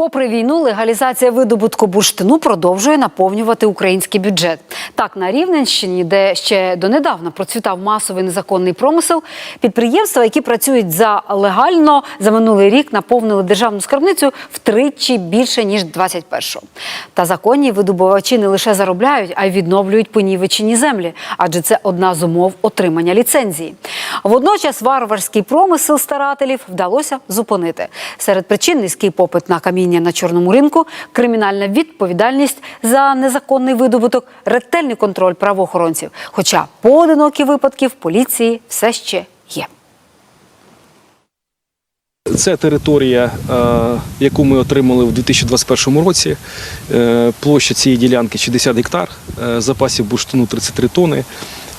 Попри війну, легалізація видобутку бурштину продовжує наповнювати український бюджет. Так, на Рівненщині, де ще донедавна процвітав масовий незаконний промисел, підприємства, які працюють за легально, за минулий рік наповнили державну скарбницю втричі більше ніж 21-го. Та законні видобувачі не лише заробляють, а й відновлюють понівечені землі, адже це одна з умов отримання ліцензії. Водночас варварський промисел старателів вдалося зупинити. Серед причин низький попит на каміння на чорному ринку, кримінальна відповідальність за незаконний видобуток, ретельний контроль правоохоронців. Хоча поодинокі випадки в поліції все ще є. Це територія, е, яку ми отримали в 2021 році. Е, Площа цієї ділянки 60 гектар, е, запасів бурштину 33 тони.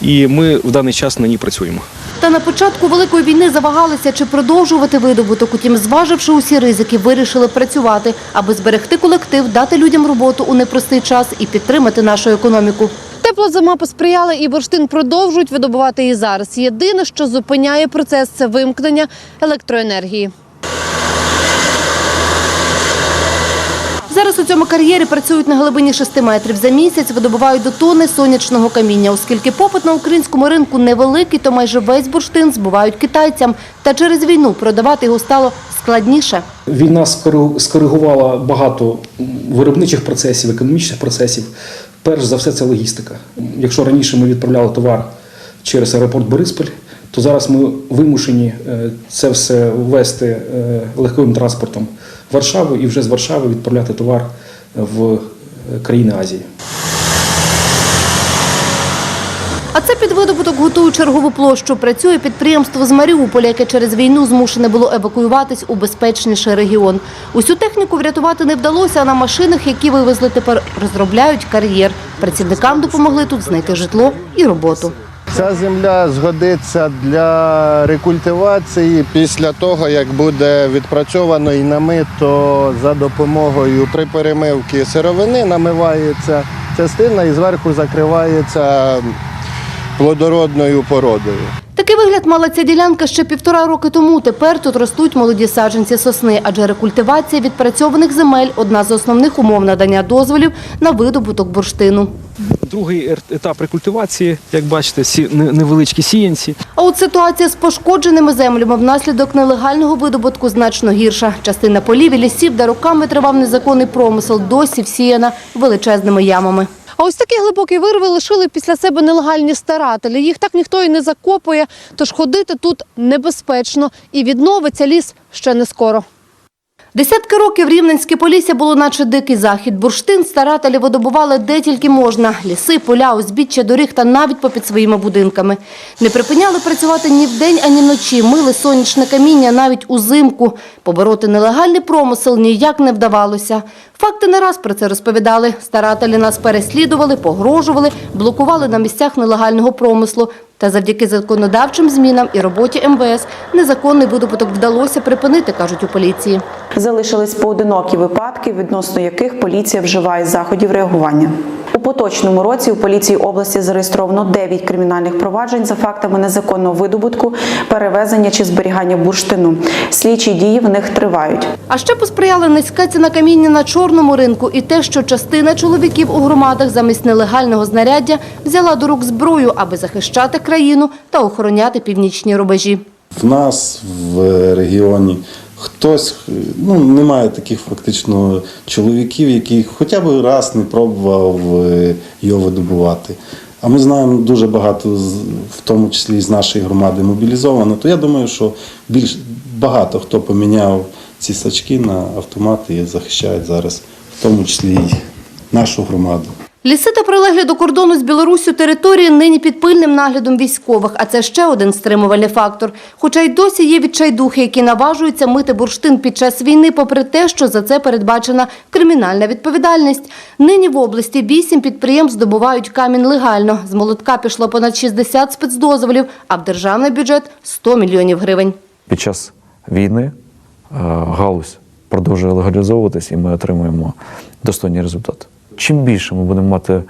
І ми в даний час на ній працюємо. Та на початку Великої війни завагалися, чи продовжувати видобуток. Утім, зваживши усі ризики, вирішили працювати, аби зберегти колектив, дати людям роботу у непростий час і підтримати нашу економіку. Тепла зима посприяла і бурштин продовжують видобувати і зараз. Єдине, що зупиняє процес, це вимкнення електроенергії. Зараз у цьому кар'єрі працюють на глибині 6 метрів. За місяць видобувають до тони сонячного каміння. Оскільки попит на українському ринку невеликий, то майже весь бурштин збувають китайцям. Та через війну продавати його стало складніше. Війна скоригувала багато виробничих процесів, економічних процесів. Перш за все, це логістика. Якщо раніше ми відправляли товар через аеропорт Бориспіль, то зараз ми вимушені е, це все ввести е, легковим транспортом в Варшаву і вже з Варшави відправляти товар в е, країни Азії. А це під видобуток готують чергову площу. Працює підприємство з Маріуполя, яке через війну змушене було евакуюватись у безпечніший регіон. Усю техніку врятувати не вдалося, а на машинах, які вивезли тепер, розробляють кар'єр. Працівникам допомогли тут знайти житло і роботу. Ця земля згодиться для рекультивації після того, як буде відпрацьовано і намито за допомогою при перемивці сировини, намивається частина і зверху закривається плодородною породою. Такий вигляд мала ця ділянка ще півтора роки тому. Тепер тут ростуть молоді саджанці сосни, адже рекультивація відпрацьованих земель – одна з основних умов надання дозволів на видобуток бурштину. Другий ер- етап рекультивації, як бачите, сі- невеличкі сіянці. А от ситуація з пошкодженими землями внаслідок нелегального видобутку значно гірша. Частина полів і лісів, де роками тривав незаконний промисел, досі всіяна величезними ямами. А ось такі глибокі вирви лишили після себе нелегальні старателі. Їх так ніхто і не закопує, тож ходити тут небезпечно. І відновиться ліс ще не скоро. Десятки років Рівненське Полісся було наче дикий захід. Бурштин старателі видобували де тільки можна. Ліси, поля, узбіччя доріг та навіть попід своїми будинками. Не припиняли працювати ні вдень, ані вночі. Мили сонячне каміння навіть узимку. Побороти нелегальний промисел ніяк не вдавалося. Факти не раз про це розповідали. Старателі нас переслідували, погрожували, блокували на місцях нелегального промислу. Та завдяки законодавчим змінам і роботі МВС незаконний видобуток вдалося припинити, кажуть у поліції. Залишились поодинокі випадки, відносно яких поліція вживає заходів реагування. Поточному році у поліції області зареєстровано 9 кримінальних проваджень за фактами незаконного видобутку, перевезення чи зберігання бурштину. Слідчі дії в них тривають. А ще посприяла низька ціна каміння на чорному ринку і те, що частина чоловіків у громадах замість нелегального знаряддя взяла до рук зброю, аби захищати країну та охороняти північні рубежі. В нас в регіоні хтось, ну немає таких фактично чоловіків, які хоча б раз не пробував е, його видобувати. А ми знаємо дуже багато, в тому числі з нашої громади мобілізовано. То я думаю, що більш багато хто поміняв ці сачки на автомати і захищають зараз, в тому числі і нашу громаду. Ліси та прилеглі до кордону з Білоруссю території нині під пильним наглядом військових, а це ще один стримувальний фактор. Хоча й досі є відчайдухи, які наважуються мити бурштин під час війни, попри те, що за це передбачена кримінальна відповідальність. Нині в області вісім підприємств здобувають камінь легально. З молотка пішло понад 60 спецдозволів, а в державний бюджет – 100 мільйонів гривень. під час війни е, галузь продовжує легалізовуватись, і ми отримуємо достойні результати. Чим більше ми будемо мати е,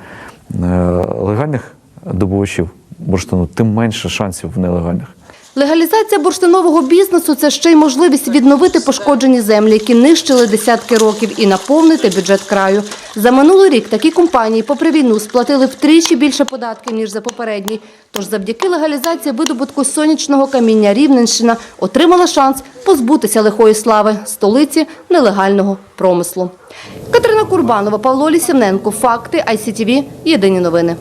легальних добувачів бурштину, тим менше шансів в нелегальних. Легалізація бурштинового бізнесу – це ще й можливість відновити пошкоджені землі, які нищили десятки років, і наповнити бюджет краю. За минулий рік такі компанії, попри війну, сплатили втричі більше податків, ніж за попередній. Тож завдяки легалізації видобутку сонячного каміння Рівненщина отримала шанс позбутися лихої слави столиці нелегального промислу. Катерина Курбанова, Павло Лісівненко. Факти ICTV. Єдині новини.